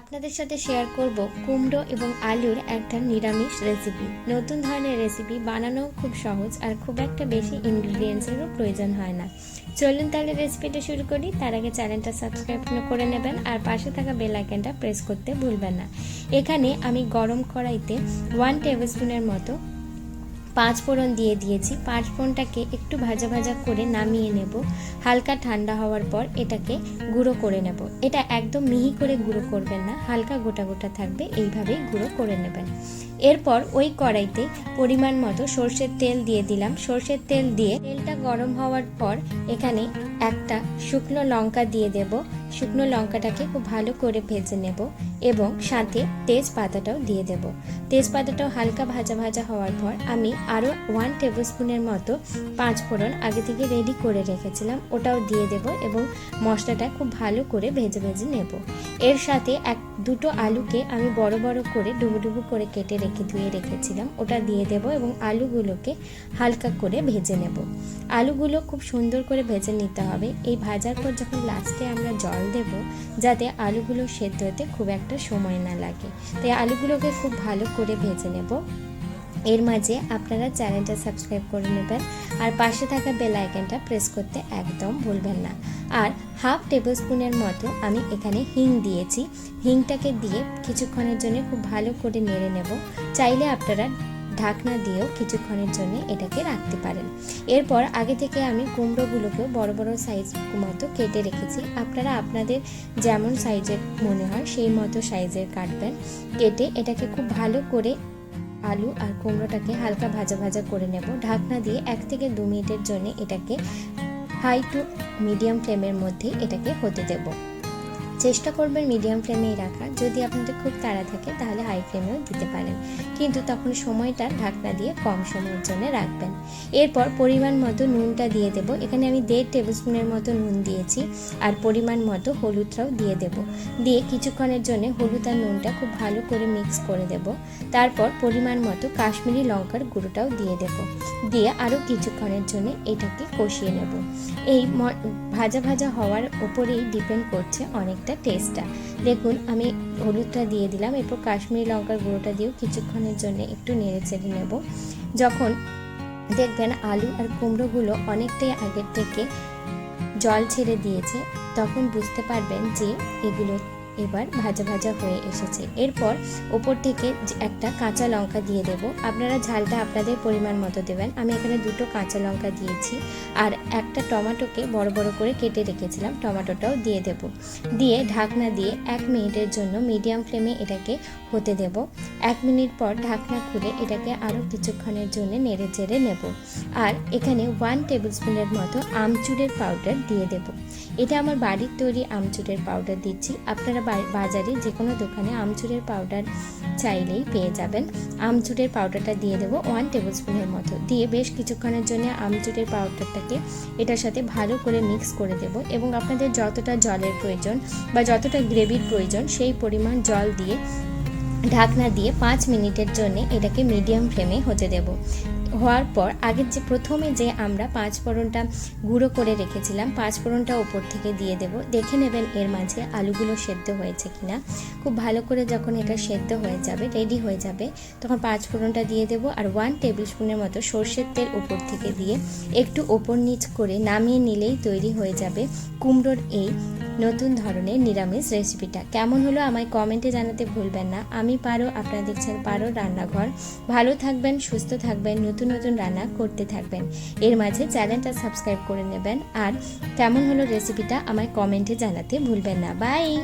আপনাদের সাথে শেয়ার করব কুমড়ো এবং আলুর একটা নিরামিষ রেসিপি নতুন ধরনের রেসিপি বানানো খুব সহজ আর খুব একটা বেশি ইনগ্রিডিয়েন্টসেরও প্রয়োজন হয় না। চলুন তাহলে রেসিপিটা শুরু করি। তার আগে চ্যানেলটা সাবস্ক্রাইব করে নেবেন আর পাশে থাকা বেল আইকনটা প্রেস করতে ভুলবেন না। এখানে আমি গরম কড়াইতে ওয়ান টেবিল স্পুনের মতো পাঁচ ফোড়ন দিয়ে দিয়েছি। পাঁচ ফোড়নটাকে একটু ভাজা ভাজা করে নামিয়ে নেব। হালকা ঠান্ডা হওয়ার পর এটাকে গুঁড়ো করে নেব। এটা একদম মিহি করে গুঁড়ো করবেন না, হালকা গোটা গোটা থাকবে, এইভাবেই গুঁড়ো করে নেবেন। এরপর ওই কড়াইতে পরিমাণ মতো সর্ষের তেল দিয়ে দিলাম। সর্ষের তেল দিয়ে তেলটা গরম হওয়ার পর এখানে একটা শুকনো লঙ্কা দিয়ে দেব। শুকনো লঙ্কাটাকে খুব ভালো করে ভেজে নেব এবং সাথে তেজপাতাটাও দিয়ে দেব। তেজপাতাটাও হালকা ভাজা ভাজা হওয়ার পর আমি আরও ওয়ান টেবিল স্পুনের মতো পাঁচ ফোড়ন আগে থেকে রেডি করে রেখেছিলাম, ওটাও দিয়ে দেব এবং মশলাটা খুব ভালো করে ভেজে ভেজে নেব। এর সাথে এক দুটো আলুকে আমি বড় বড় করে ডুবু ডুবু করে কেটে রেখে ধুয়ে রেখেছিলাম, ওটা দিয়ে দেব এবং আলুগুলোকে হালকা করে ভেজে নেব। আলুগুলো খুব সুন্দর করে ভেজে নিতে হবে। এই ভাজার পর যখন লাস্টে আমরা জল দেব যাতে আলুগুলো সেদ্ধ হতে খুব একটা সময় না লাগে। তাই আলুগুলোকে খুব ভালো করে ভেজে নেব। এর মাঝে আপনারা চ্যানেলটা সাবস্ক্রাইব করে নেবেন আর পাশে থাকা বেল আইকনটা প্রেস করতে একদম ভুলবেন না। আর হাফ টেবিল স্পুনের মতো আমি এখানে হিং দিয়েছি। হিংটাকে দিয়ে কিছুক্ষণের জন্য খুব ভালো করে নেড়ে নেব। চাইলে আপনারা ঢাকনা দিয়েও কিছুক্ষণের জন্য এটাকে রাখতে পারেন। এরপর আগে থেকে আমি কুমড়োগুলোকেও বড় বড় সাইজ মতো কেটে রেখেছি। আপনারা আপনাদের যেমন সাইজের মনে হয় সেই মতো সাইজের কাটবেন। কেটে এটাকে খুব ভালো করে আলু আর কুমড়োটাকে হালকা ভাজা ভাজা করে নেব। ঢাকনা দিয়ে এক থেকে দু মিনিটের জন্য এটাকে হাই টু মিডিয়াম ফ্লেমের মধ্যে এটাকে হতে দেব। চেষ্টা করবেন মিডিয়াম ফ্লেমেই রাখা। যদি আপনাদের খুব তাড়া থাকে, তাহলে হাই ফ্লেমেও দিতে পারেন। কিন্তু তখন সময়টা ঢাকনা দিয়ে কম সময়ের জন্য রাখবেন। এরপর পরিমাণ মতো নুনটা দিয়ে দেব। এখানে আমি দেড় টেবিল স্পুনের মতো নুন দিয়েছি আর পরিমাণ মতো হলুদটাও দিয়ে দেব। দিয়ে কিছুক্ষণের জন্য হলুদ আর নুনটা খুব ভালো করে মিক্স করে দেব। তারপর পরিমাণ মতো কাশ্মীরি লঙ্কার গুঁড়োটাও দিয়ে দেব। দিয়ে আরও কিছুক্ষণের জন্য এটাকে কষিয়ে নেব। এই ভাজা ভাজা হওয়ার ওপরেই ডিপেন্ড করছে অনেকটা টেস্টটা দেখুন, আমি হলুদটা দিয়ে দিলাম, এরপর কাশ্মীরি লঙ্কার গুঁড়োটা দিয়েও কিছুক্ষণের জন্য একটু নেড়ে চেড়ে নেব। যখন দেখবেন আলু আর কুমড়োগুলো অনেকটাই আগের থেকে জল ছেড়ে দিয়েছে, তখন বুঝতে পারবেন যে এগুলো এবার ভাজা ভাজা হয়ে এসেছে। এরপর ওপর থেকে একটা কাঁচা লঙ্কা দিয়ে দেব। আপনারা ঝালটা আপনাদের পরিমাণ মতো দেবেন। আমি এখানে দুটো কাঁচা লঙ্কা দিয়েছি। আর একটা টমেটোকে বড় বড় করে কেটে রেখেছিলাম। টমেটোটাও দিয়ে দেব। দিয়ে ঢাকনা দিয়ে এক মিনিটের জন্য মিডিয়াম ফ্লেমে এটাকে হতে দেব। এক মিনিট পর ঢাকনা খুলে এটাকে আরও কিছুক্ষণের জন্য নেড়ে চেড়ে নেব। আর এখানে ওয়ান টেবিল স্পুনের মতো আমচুরের পাউডার দিয়ে দেব। এটা আমার বাড়ির তৈরি আমচুরের পাউডার দিচ্ছি। আপনারা বাজারে যে কোনো দোকানে আমচুরের পাউডার চাইলেই পেয়ে যাবেন। আমচুরের পাউডারটা দিয়ে দেবো ওয়ান টেবিল স্পুনের মতো। দিয়ে বেশ কিছুক্ষণের জন্য আমচুরের পাউডারটাকে এটার সাথে ভালো করে মিক্স করে দেব এবং আপনাদের যতটা জলের প্রয়োজন বা যতটা গ্রেভির প্রয়োজন সেই পরিমাণ জল দিয়ে ঢাকনা দিয়ে পাঁচ মিনিটের জন্য এটাকে মিডিয়াম ফ্লেমে হতে দেব। হওয়ার পর, আগের যে প্রথমে যে আমরা পাঁচ ফোড়নটা গুঁড়ো করে রেখেছিলাম, পাঁচ ফোড়নটা ওপর থেকে দিয়ে দেব। দেখে নেবেন এর মাঝে আলুগুলো সেদ্ধ হয়েছে কিনা। খুব ভালো করে যখন এটা সেদ্ধ হয়ে যাবে রেডি হয়ে যাবে, তখন পাঁচ ফোড়নটা দিয়ে দেব আর ওয়ান টেবিল স্পুনের মতো সর্ষের তেল ওপর থেকে দিয়ে একটু ওপর নিচ করে নামিয়ে নিলেই তৈরি হয়ে যাবে কুমড়োর এই নতুন ধরনের নিরামিষ রেসিপিটা। কেমন হলো আমায় কমেন্টে জানাতে ভুলবেন না। আমি পারো, আপনারা দেখছেন পারো রান্নাঘর। ভালো থাকবেন, সুস্থ থাকবেন, নতুন নতুন রান্না করতে থাকবেন। এর মাঝে চ্যানেলটা সাবস্ক্রাইব করে নেবেন। আর কেমন হলো রেসিপিটা আমায় কমেন্টে জানাতে ভুলবেন না। বাই!